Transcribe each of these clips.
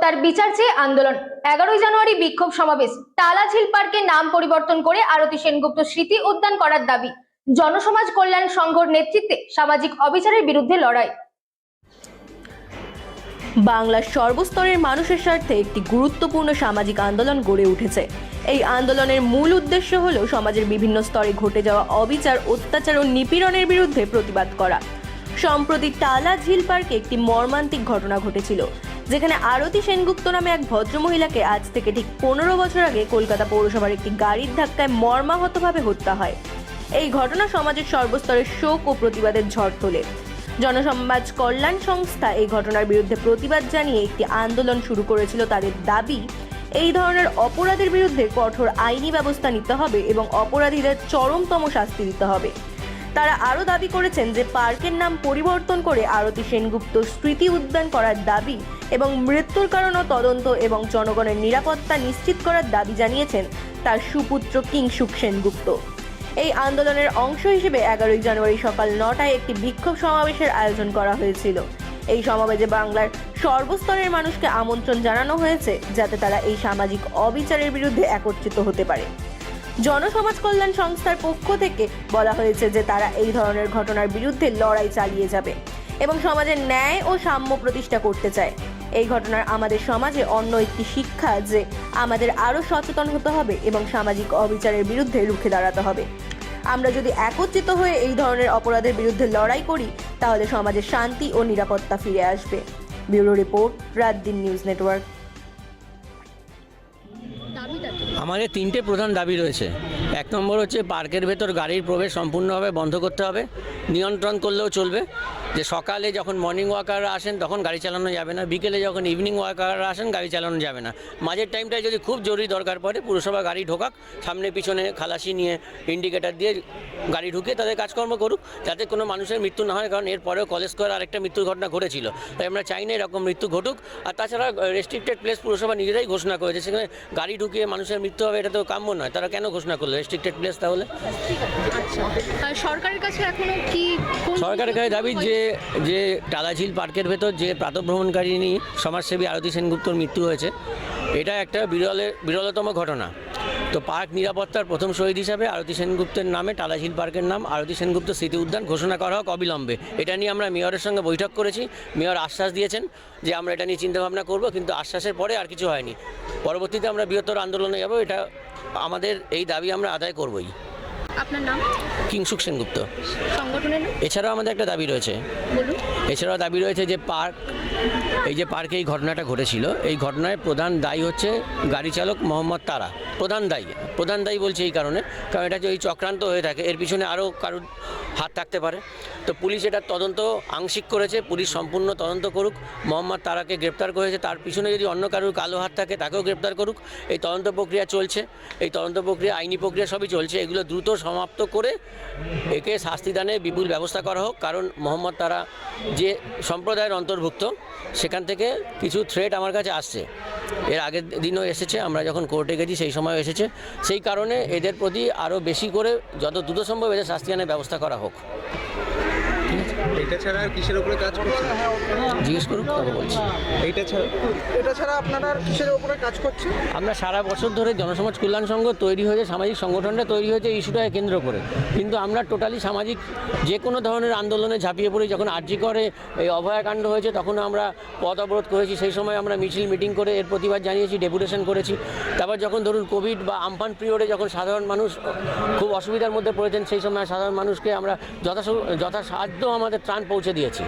হত্যার বিচার চেয়ে আন্দোলন। এগারোই জানুয়ারি বিক্ষোভ সমাবেশ। টালাঝিল পার্কের নাম পরিবর্তন করে আরতি সেনগুপ্ত স্মৃতি উদ্যান করার দাবি। জনসমাজ কল্যাণ সংঘর নেতৃত্বে সামাজিক অবিচারের বিরুদ্ধে লড়াই। বাংলার সর্বস্তরের মানুষের স্বার্থে একটি গুরুত্বপূর্ণ সামাজিক আন্দোলন গড়ে উঠেছে। এই আন্দোলনের মূল উদ্দেশ্য হল সমাজের বিভিন্ন স্তরে ঘটে যাওয়া অবিচার, অত্যাচার ও নিপীড়নের বিরুদ্ধে প্রতিবাদ করা। সম্প্রতি টালা ঝিল পার্কে একটি মর্মান্তিক ঘটনা ঘটেছিল। যেখানে আরতি সেনগুপ্ত নামে এক ভদ্রমহিলাকে আজ থেকে ঠিক পনেরো বছর আগে কলকাতা পৌরসভার একটি গাড়ির ধাক্কায় মর্মাহতভাবে হত্যা হয়। এই ঘটনা সমাজের সর্বস্তরের শোক ও প্রতিবাদের ঝড় তোলে। জনসমাজ কল্যাণ সংস্থা এই ঘটনার বিরুদ্ধে প্রতিবাদ জানিয়ে একটি আন্দোলন শুরু করেছিল তাদের দাবি, এই ধরনের অপরাধের বিরুদ্ধে কঠোর আইনি ব্যবস্থা নিতে হবে এবং অপরাধীদের চরমতম শাস্তি দিতে হবে। তারা আরও দাবি করেছেন যে পার্কের নাম পরিবর্তন করে আরতি সেনগুপ্ত স্মৃতি উদ্যান করার দাবি এবং মৃত্যুর কারণ ও তদন্ত এবং জনগণের নিরাপত্তা নিশ্চিত করার দাবি জানিয়েছেন তার সুপুত্র কিংসুক সেনগুপ্ত। এই আন্দোলনের অংশ হিসেবে এগারোই জানুয়ারি সকাল নটায় একটি বিক্ষোভ সমাবেশের আয়োজন করা হয়েছিল। এই সমাবেশে বাংলার সর্বস্তরের মানুষকে আমন্ত্রণ জানানো হয়েছে যাতে তারা এই সামাজিক অবিচারের বিরুদ্ধে একত্রিত হতে পারে। জনসমাজ কল্যাণ সংস্থার পক্ষ থেকে বলা হয়েছে যে তারা এই ধরনের ঘটনার বিরুদ্ধে লড়াই চালিয়ে যাবে এবং সমাজের ন্যায় ও সাম্য প্রতিষ্ঠা করতে চায়। এই ঘটনার আমাদের সমাজে অন্য একটি শিক্ষা যে আমাদের আরও সচেতন হতে হবে এবং সামাজিক অবিচারের বিরুদ্ধে রুখে দাঁড়াতে হবে। আমরা যদি একত্রিত হয়ে এই ধরনের অপরাধের বিরুদ্ধে লড়াই করি, তাহলে সমাজে শান্তি ও নিরাপত্তা ফিরে আসবে। ব্যুরো রিপোর্ট, রাত দিন নিউজ নেটওয়ার্ক। আমাদের তিনটে প্রধান দাবি রয়েছে। এক নম্বর হচ্ছে পার্কের ভেতর গাড়ির প্রবেশ সম্পূর্ণভাবে বন্ধ করতে হবে। নিয়ন্ত্রণ করলেও চলবে। যে সকালে যখন মর্নিং ওয়াকাররা আসেন, তখন গাড়ি চালানো যাবে না। বিকেলে যখন ইভিনিং ওয়াকাররা আসেন, গাড়ি চালানো যাবে না। মাঝের টাইমটায় যদি খুব জরুরি দরকার পড়ে, পুরসভা গাড়ি ঢোকাক, সামনে পিছনে খালাসি নিয়ে ইন্ডিকেটার দিয়ে গাড়ি ঢুকিয়ে তাদের কাজকর্ম করুক, যাতে কোনো মানুষের মৃত্যু না হয়, কারণ এরপরেও কলেজ স্কোয়ার আরেকটা মৃত্যুর ঘটনা ঘটেছিল। তাই আমরা চাই না এরকম মৃত্যু ঘটুক। আর তাছাড়া রেস্ট্রিক্টেড প্লেস পুরসভা নিজেরাই ঘোষণা করেছে। সেখানে গাড়ি ঢুকিয়ে মানুষের মৃত্যু হবে, এটা তো কাম্য নয়। তারা কেন ঘোষণা করল? রেস্ট্রিক্টেড প্লেস তাহলে? আর সরকারের কাছে এখনও কি সরকারের কাছে দাবি যে যে টালাঝিল পার্কের ভেতর যে প্রাতভ্রমণকারিণী সমাজসেবী আরতি সেনগুপ্তর মৃত্যু হয়েছে এটা একটা বিরলের বিরলতম ঘটনা। তো পার্ক নিরাপত্তার প্রথম শহীদ হিসাবে আরতি সেনগুপ্তের নামে টালাঝিল পার্কের নাম আরতি সেনগুপ্ত স্মৃতি উদ্যান ঘোষণা করা হোক অবিলম্বে। এটা নিয়ে আমরা মেয়রের সঙ্গে বৈঠক করেছি। মেয়র আশ্বাস দিয়েছেন যে আমরা এটা নিয়ে চিন্তাভাবনা করব কিন্তু আশ্বাসের পরে আর কিছু হয়নি। পরবর্তীতে আমরা বৃহত্তর আন্দোলনে যাব এটা আমাদের এই দাবি আমরা আদায় করবই। আপনার নাম? কিংসুক সেনগুপ্ত সংগঠনের এছাড়াও আমাদের একটা দাবি রয়েছে। এছাড়াও দাবি রয়েছে যে পার্ক এই যে পার্কে এই ঘটনাটা ঘটেছিল, এই ঘটনায় প্রধান দায়ী হচ্ছে গাড়ি চালক মোহাম্মদ তারা। প্রধান দায়ী প্রধান দায়ী বলছে এই কারণে, কারণ এটা যে এই চক্রান্ত হয়ে থাকে, এর পিছনে আরও কারোর হাত থাকতে পারে। তো পুলিশ এটার তদন্ত আংশিক করেছে, পুলিশ সম্পূর্ণ তদন্ত করুক, মোহাম্মদ তারাকে গ্রেপ্তার করেছে, তার পিছনে যদি অন্য কারোর কালো হাত থাকে, তাকেও গ্রেপ্তার করুক। এই তদন্ত প্রক্রিয়া চলছে, এই তদন্ত প্রক্রিয়া, আইনি প্রক্রিয়া সবই চলছে, এগুলো দ্রুত সমাপ্ত করে একে শাস্তিদানে বিপুল ব্যবস্থা করা হোক, কারণ মোহাম্মদ তারা যে সম্প্রদায়ের অন্তর্ভুক্ত সেখান থেকে কিছু থ্রেট আমার কাছে আসছে। এর আগের দিনও এসেছে, আমরা যখন কোর্টে গেছি সেই সময় এসেছে। সেই কারণে এদের প্রতি আরও বেশি করে যত দ্রুত সম্ভব এদের শাস্তি আনার ব্যবস্থা করা হোক। এটা ছাড়া আর কিসের উপরে কাজ করছেন জিজ্ঞেস করুক তবে বলছি। এইটা ছাড়া এটা ছাড়া আপনারা আর কিসের উপরে কাজ করছেন আমরা সারা বছর ধরে জনসমাজ কল্যাণ সংঘ তৈরি হয়েছে সামাজিক সংগঠনটা তৈরি হয়েছে ইস্যুটাকে কেন্দ্র করে। কিন্তু আমরা টোটালি সামাজিক যে কোনো ধরনের আন্দোলনে ঝাঁপিয়ে পড়ি যখন আর্জি করে এই অভয়াকাণ্ড হয়েছে তখন আমরা পথ অবরোধ করেছি সেই সময় আমরা মিছিল মিটিং করে এর প্রতিবাদ জানিয়েছি ডেপুটেশন করেছি। তারপর যখন ধরুন কোভিড বা আমফান পিরিয়ডে যখন সাধারণ মানুষ খুব অসুবিধার মধ্যে পড়েছেন সেই সময় সাধারণ মানুষকে আমরা যথা যথাসাধ্য আমাদের ত্রাণ পৌঁছে দিয়েছি।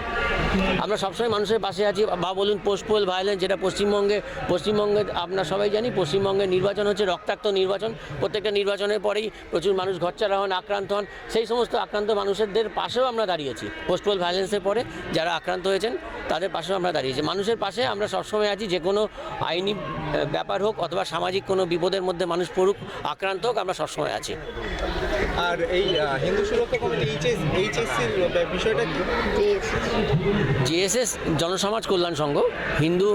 আমরা সবসময় মানুষের পাশে আছি। বা বলুন পোস্টপোল ভায়োলেন্স যেটা পশ্চিমবঙ্গে পশ্চিমবঙ্গে আপনার সবাই জানি পশ্চিমবঙ্গের নির্বাচন হচ্ছে রক্তাক্ত নির্বাচন। প্রত্যেকটা নির্বাচনের পরেই প্রচুর মানুষ ঘরচারা হন আক্রান্ত হন। সেই সমস্ত আক্রান্ত মানুষদের পাশেও আমরা দাঁড়িয়েছি পোস্টপোল ভায়োলেন্সের পরে। যারা আক্রান্ত হয়েছেন তাদের পাশেও আমরা দাঁড়িয়েছি। মানুষের পাশে আমরা সবসময় আছি যে কোনো আইনি ব্যাপার হোক অথবা সামাজিক কোনো বিপদের মধ্যে মানুষ পড়ুক আক্রান্ত হোক আমরা সবসময় আছি। আর এই হিন্দু সুরক্ষা কমিটি এইচএস এইচএসসির বিষয়টা কি? জিএসএস জনসমাজ কল্যাণ সংঘ, হিন্দু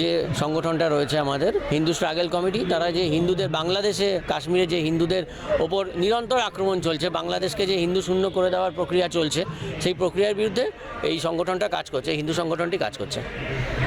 যে সংগঠনটা রয়েছে আমাদের, হিন্দু স্ট্রাগল কমিটি তারা যে হিন্দুদের, বাংলাদেশে, কাশ্মীরে যে হিন্দুদের ওপর নিরন্তর আক্রমণ চলছে, বাংলাদেশকে যে হিন্দু শূন্য করে দেওয়ার প্রক্রিয়া চলছে, সেই প্রক্রিয়ার বিরুদ্ধে এই সংগঠনটা কাজ করছে, হিন্দু সংগঠনটি কাজ করছে।